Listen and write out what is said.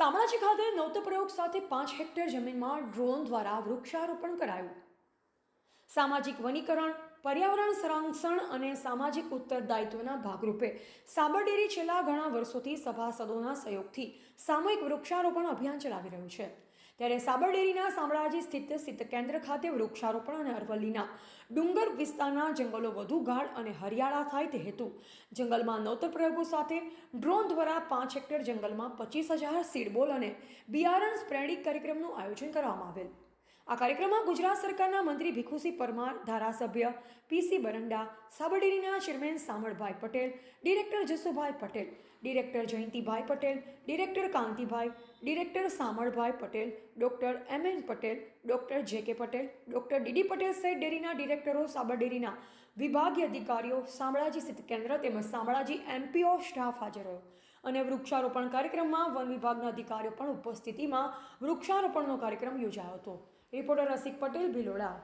શામળાજી ખાતે નવતો પ્રયોગ સાથે પાંચ હેક્ટર જમીનમાં ડ્રોન દ્વારા વૃક્ષારોપણ કરાયું. સામાજિક વનીકરણ, પર્યાવરણ સંરક્ષણ અને સામાજિક ઉત્તરદાયિત્વના ભાગરૂપે સાબરડેરી છેલ્લા ઘણા વર્ષોથી સભાસદોના સહયોગથી સામૂહિક વૃક્ષારોપણ અભિયાન ચલાવી રહ્યું છે. ત્યારે સાબરડેરીના શામળાજી સ્થિત સ્થિત કેન્દ્ર ખાતે વૃક્ષારોપણ અને અરવલ્લીના ડુંગર વિસ્તારના જંગલો વધુ ગાઢ અને હરિયાળા થાય તે હેતુ. જંગલમાં નવતર પ્રયોગો સાથે ડ્રોન દ્વારા પાંચ હેક્ટર જંગલમાં પચીસ હજાર સીડબોલ અને બિયારણ સ્પ્રેડિંગ કાર્યક્રમનું આયોજન કરવામાં આવેલ. આ કાર્યક્રમમાં ગુજરાત સરકારના મંત્રી ભીખુસિંહ પરમાર, ધારાસભ્ય PC Baranda, સાબરડેરીના chairman Samalbhai Patel, director Jasubhai Patel, director Jayantibhai Patel, director Kantibhai, director Samalbhai Patel, doctor M N Patel, doctor J K Patel, doctor DD Patel સહિત ડેરીના ડિરેક્ટરો, સાબરડેરીના વિભાગીય અધિકારીઓ, શામળાજી સ્થિત કેન્દ્ર તેમજ શામળાજી એમપીઓ સ્ટાફ હાજર રહ્યો. અને વૃક્ષારોપણ કાર્યક્રમમાં વન વિભાગના અધિકારીઓ પણ ઉપસ્થિતિમાં વૃક્ષારોપણનો કાર્યક્રમ યોજાયો હતો. રિપોર્ટર રસિક પટેલ ભિલોડા